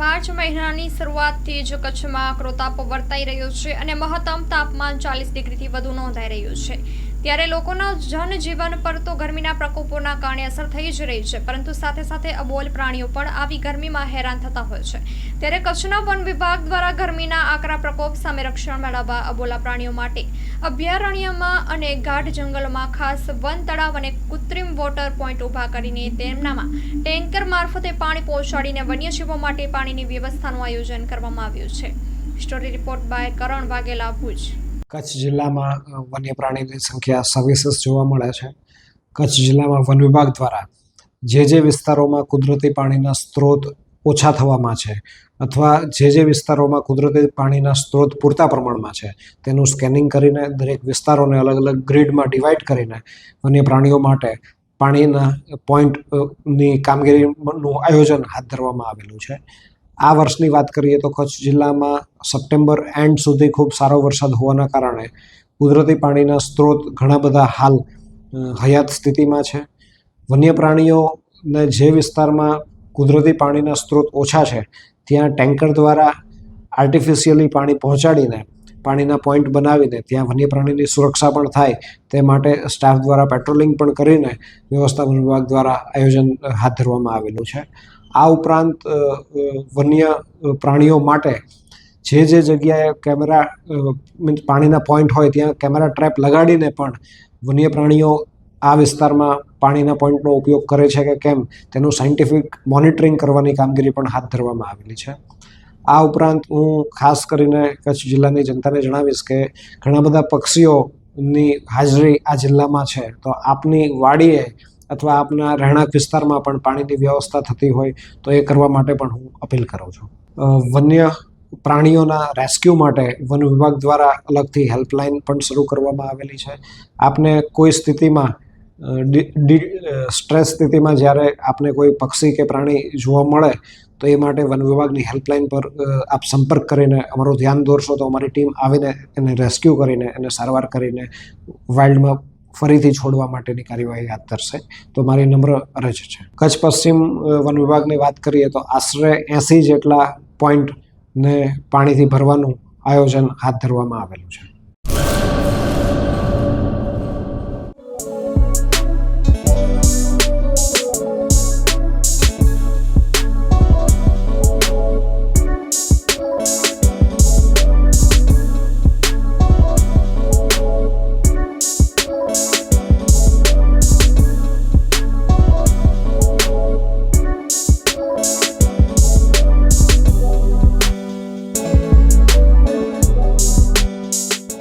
March મહિનાની શરૂઆતથી જ કચ્છમાં ક્રોતાપ વર્તાઈ રહ્યો છે અને મહત્તમ તાપમાન ચાલીસ ડિગ્રીથી વધુ નોંધાઈ રહ્યું છે. ત્યારે લોકોના જનજીવન પર તો ગરમીના પ્રકોપોના કારણે અસર થઈ જ રહી છે, પરંતુ સાથે સાથે અબોલ પ્રાણીઓ પણ આવી ગરમીમાં હેરાન થતા હોય છે. ત્યારે કચ્છના વન વિભાગ દ્વારા ગરમીના આકરા પ્રકોપ સામે રક્ષણ મેળવવા અબોલા પ્રાણીઓ માટે અભયારણ્યમાં અને ગાઢ જંગલોમાં ખાસ વન તળાવ અને કૃત્રિમ વોટર પોઈન્ટ ઊભા કરીને તેમનામાં ટેન્કર મારફતે પાણી પહોંચાડીને વન્યજીવો માટે પાણીની વ્યવસ્થાનું આયોજન કરવામાં આવ્યું છે. Story report by Karan Vaghela Bhuj. Kutch જિલ્લામાં વન્ય પ્રાણીની સંખ્યા સવિશેષ જોવા મળે છે. કચ્છ જિલ્લામાં વન વિભાગ દ્વારા જે જે વિસ્તારોમાં કુદરતી પાણીના સ્ત્રોત ઓછા થવામાં છે અથવા જે જે વિસ્તારોમાં કુદરતી પાણીના સ્ત્રોત પૂરતા પ્રમાણમાં છે, તેનું સ્કેનિંગ કરીને દરેક વિસ્તારોને અલગ અલગ ગ્રીડમાં ડિવાઈડ કરીને વન્ય પ્રાણીઓ માટે પાણીના પોઈન્ટની કામગીરીનું આયોજન હાથ ધરવામાં આવેલું છે. આ વર્ષની વાત કરીએ તો કચ્છ જિલ્લામાં સપ્ટેમ્બર એન્ડ સુધી ખૂબ સારો વરસાદ હોવાના કારણે કુદરતી પાણીના સ્ત્રોત ઘણા બધા હાલ હયાત સ્થિતિમાં છે. વન્ય પ્રાણીઓને જે વિસ્તારમાં કુદરતી પાણીના સ્ત્રોત ઓછા છે, ત્યાં ટેન્કર દ્વારા આર્ટિફિશિયલી પાણી પહોંચાડીને પાણીના પોઈન્ટ બનાવીને ત્યાં વન્ય પ્રાણીની સુરક્ષા પણ થાય તે માટે સ્ટાફ દ્વારા પેટ્રોલિંગ પણ કરીને વ્યવસ્થા વન વિભાગ દ્વારા આયોજન હાથ ધરવામાં આવેલું છે. આ ઉપરાંત વન્ય પ્રાણીઓ માટે જે જે જગ્યાએ કેમેરા મીન્સ પાણીના પોઈન્ટ હોય ત્યાં કેમેરા ટ્રેપ લગાડીને પણ વન્ય પ્રાણીઓ આ વિસ્તારમાં પાણીના પોઈન્ટનો ઉપયોગ કરે છે કે કેમ તેનું સાયન્ટિફિક મોનિટરિંગ કરવાની કામગીરી પણ હાથ ધરવામાં આવેલી છે. આ ઉપરાંત હું ખાસ કરીને કચ્છ જિલ્લાની જનતાને જણાવીશ કે ઘણા બધા પક્ષીઓની હાજરી આ જિલ્લામાં છે. તો આપની વાડીએ અથવા આપના રહેણાંક વિસ્તારમાં પણ પાણીની વ્યવસ્થા થતી હોય તો એ કરવા માટે પણ હું અપીલ કરું છું. વન્ય પ્રાણીઓના રેસ્ક્યુ માટે વન વિભાગ દ્વારા અલગથી હેલ્પલાઇન પણ શરૂ કરવામાં આવેલી છે. આપને કોઈ સ્થિતિમાં સ્ટ્રેસ સ્થિતિમાં જ્યારે આપને કોઈ પક્ષી કે પ્રાણી જોવા મળે, તો એ માટે વન વિભાગની હેલ્પલાઇન પર આપ સંપર્ક કરીને અમારું ધ્યાન દોરશો તો અમારી ટીમ આવીને એને રેસ્ક્યુ કરીને એને સારવાર કરીને વાઇલ્ડમાં ફરીથી છોડવા માટેની કાર્યવાહી હાથ ધરશે. તો મારી નમ્ર અરજ છે. કચ્છ પશ્ચિમ વન વિભાગની વાત કરીએ તો આશરે એંસી જેટલા પોઈન્ટને પાણીથી ભરવાનું આયોજન હાથ ધરવામાં આવેલું છે.